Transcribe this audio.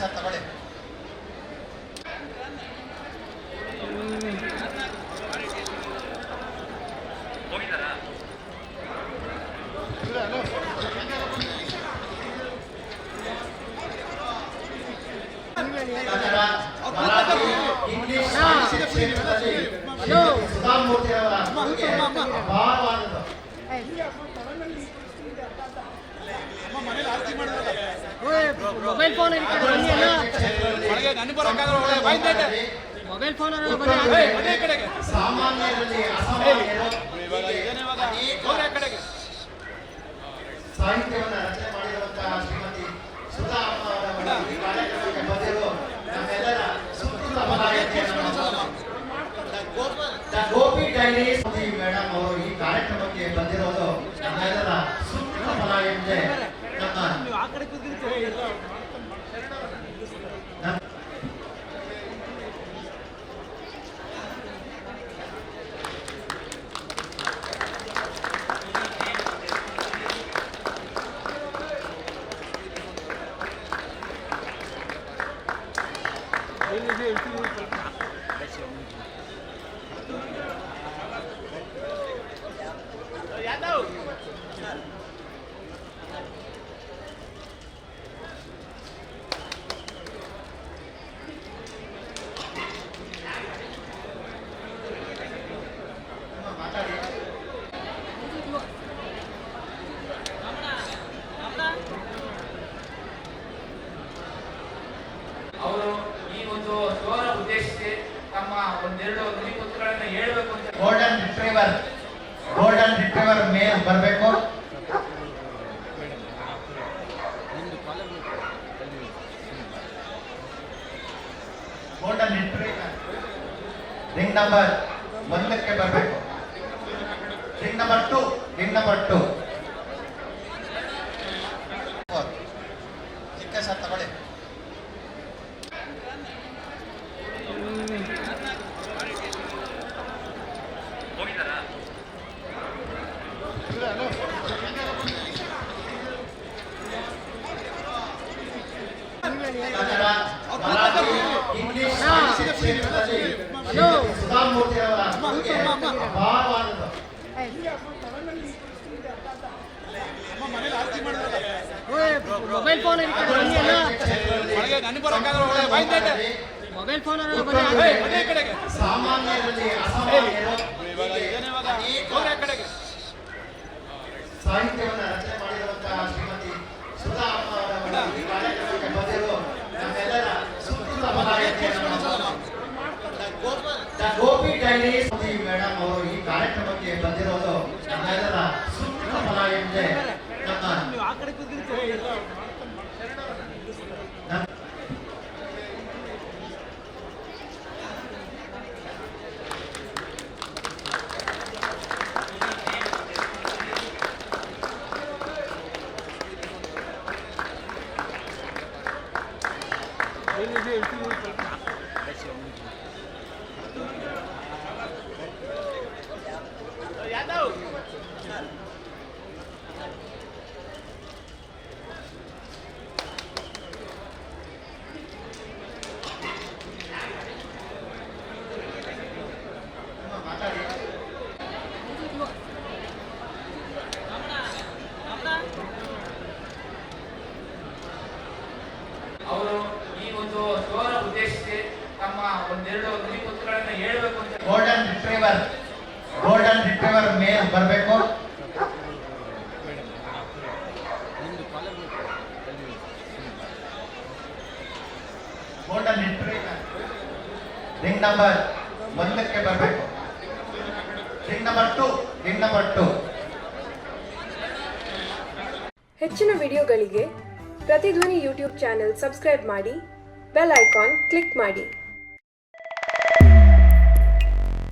Sir ತಗೊಳ್ಳಿ Kannada Marathi English ಸಾಹಿತ್ಯ mobile phone mobile phone ಬನ್ನಿ ಅದೇ ಕಡೆಗೆ. ಸಾಮಾನ್ಯರಲ್ಲಿ ಗೋಪಿ ಡೈರೀಸ್ ಮೇಡಮ್ ಅವರು ಈ ಕಾರ್ಯಕ್ರಮಕ್ಕೆ ಬಂದಿರೋದು ನಮ್ಮೆಲ್ಲರ ಸುಕೃತ ಫಲ ಎಂದೇ ನಮ್ಮ ನಮ್ಮ ಮಾತಾಡಿ ಅವರು ಈ ಒಂದು ಶೋನ ಉದ್ದೇಶಿಸಿ ತಮ್ಮ ಒಂದೆರಡು ನುಡಿಮುತ್ತುಗಳನ್ನು ಹೇಳಬೇಕು ಅಂತ ಗೋಲ್ಡನ್ ರಿಟ್ರೀವರ್ ಗೋಲ್ಡನ್ ರಿಟ್ರೀವರ್ ಮೇಲ್ ಬರಬೇಕು ಗೋಲ್ಡನ್ ರಿಟ್ರೀವರ್ ರಿಂಗ್ ನಂಬರ್ ಒಂದಕ್ಕೆ ಬರಬೇಕು. Ring number two ring number two ಅವರ ಕೊಡುಗೆ ಅಪಾರವಾದದ್ದು ಮೊಬೈಲ್ ಫೋನ್ ಮೊಬೈಲ್ ಫೋನ್ ಸಾಮಾನ್ಯರಲ್ಲಿ ಅಸಾಮಾನ್ಯರು Ini dia. ಒಂದೆರಡು ನುಡಿಮುತ್ತುಗಳನ್ನು ಹೇಳಬೇಕು ಅಂತ. ಗೋಲ್ಡನ್ ರಿಟ್ರೀವರ್ ಗೋಲ್ಡನ್ ರಿಟ್ರೀವರ್ ಮೇಲ್ ಬರಬೇಕು. ಗೋಲ್ಡನ್ ರಿಟ್ರೀವರ್ ರಿಂಗ್ ನಂಬರ್ ಒಂದಕ್ಕೆ ಬರಬೇಕು. Ring number two ring number two ಹೆಚ್ಚಿನ ವಿಡಿಯೋಗಳಿಗೆ ಪ್ರತಿಧ್ವನಿ ಯೂಟ್ಯೂಬ್ ಚಾನೆಲ್ ಸಬ್ಸ್ಕ್ರೈಬ್ ಮಾಡಿ ಬೆಲ್ ಐಕಾನ್ ಕ್ಲಿಕ್ ಮಾಡಿ.